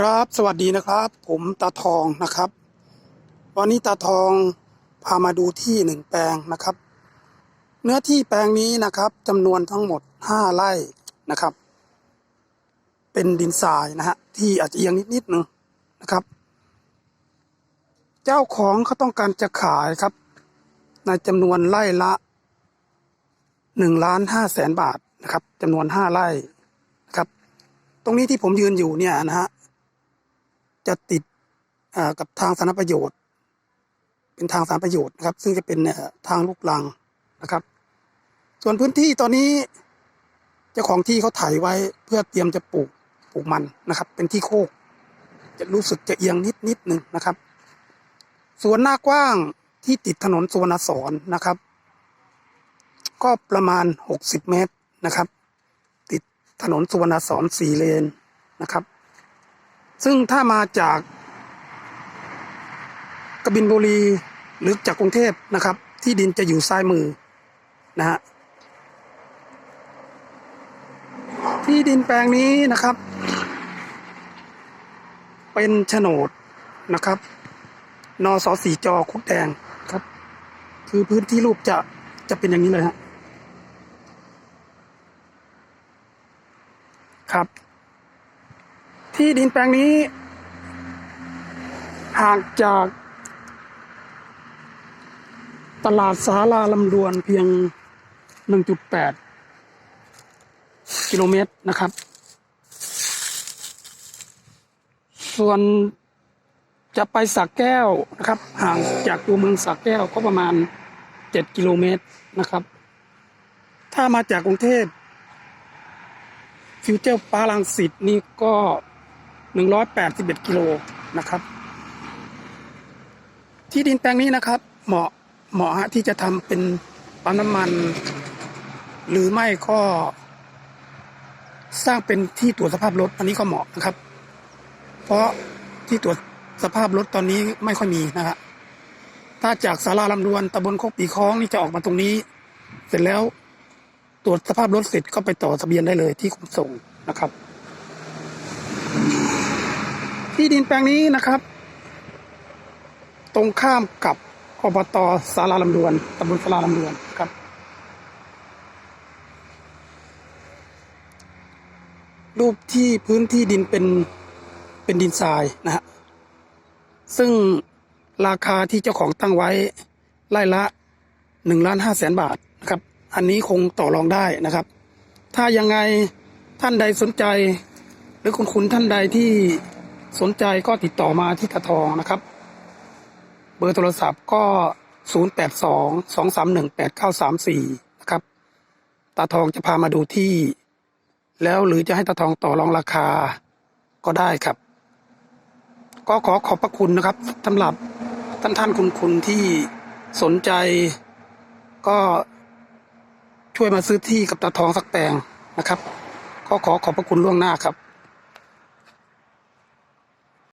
ครับสวัสดีนะครับ ผมตาทองนะครับ วันนี้ตาทองพามาดูที่หนึ่งแปลงนะครับ เนื้อที่แปลงนี้นะครับจำนวนทั้งหมดห้าไร่นะครับ เป็นดินทรายนะฮะที่อาจจะเอียงนิดนิดนึงนะครับ เจ้าของเขาต้องการจะขายครับ ในจำนวนไร่ละหนึ่งล้านห้าแสนบาทนะครับจำนวนห้าไร่นะครับ ตรงนี้ที่ผมยืนอยู่เนี่ยนะฮะ จะติดกับทางสาธารณประโยชน์ เป็นทางสาธารณประโยชน์นะครับ ซึ่งจะเป็นทางลูกลังนะครับ ส่วนพื้นที่ตอนนี้เจ้าของที่เขาถ่ายไว้เพื่อเตรียมจะปลูกปลูกมันนะครับ เป็นที่โคก จะรู้สึกจะเอียงนิดนิดหนึ่งนะครับส่วนหน้ากว้างที่ติดถนนสุวรรณสอนนะครับ ก็ประมาณหกสิบเมตรนะครับ ติดถนนสุวรรณสอนสี่เลนนะครับ ซึ่งถ้ามาจากกบินบุรีหรือจากกรุงเทพนะครับ ที่ดินจะอยู่ซ้ายมือนะฮะที่ดินแปลงนี้นะครับ เป็นโฉนดนะครับนสสีจอคุดแดงครับ คือพื้นที่รูปจะจะเป็นอย่างนี้เลยฮะครับ ที่ดินแปลงนี้ห่างจาก ตลาดสาลาลำดวนเพียง 1.8 กิโลเมตรนะครับ ส่วนจะไปสักแก้วนะครับ ห่างจากตัวเมืองสักแก้วก็ประมาณ 7 กิโลเมตรนะครับ ถ้ามาจากกรุงเทพฟิวเจอร์ปาลังสิตนี่ก็ 181กิโลนะครับ ที่ดินแปลงนี้นะครับ เหมาะเหมาะฮะที่จะทำเป็นปั๊มน้ำมัน หรือไม่ก็ สร้างเป็นที่ตรวจสภาพรถอันนี้ก็เหมาะนะครับ เพราะที่ตรวจสภาพรถตอนนี้ไม่ค่อยมีนะฮะถ้าจากสาราลำดวนตำบลโคกปีคล้องนี่จะออกมาตรงนี้ เสร็จแล้วตรวจสภาพรถเสร็จก็ไปต่อทะเบียนได้เลยที่ขนส่งนะครับ ที่ดินแปลงนี้นะครับ ตรงข้ามกับอบตสาราลำดวนตำบลสาราลำดวนครับ รูปที่พื้นที่ดินเป็นเป็นดินทรายนะฮะซึ่งราคาที่เจ้าของตั้งไว้ไร่ละหนึ่งล้านห้าแสนบาทนะครับ อันนี้คงต่อรองได้นะครับ ถ้ายังไงท่านใดสนใจ หรือคุณคุณท่านใดที่ สนใจก็ติดต่อมาที่ตะทองนะครับ เบอร์โทรศัพท์ก็ 0 8 2 2 3 1 8 9 3 4 นะครับตาทองจะพามาดูที่ แล้วหรือจะให้ตาทองต่อรองราคาก็ได้ครับ ก็ขอขอบพระคุณนะครับสำหรับท่านท่านคุณคุณที่สนใจ ก็ช่วยมาซื้อที่กับตาทองสักแปลงนะครับ ก็ขอขอบพระคุณล่วงหน้าครับ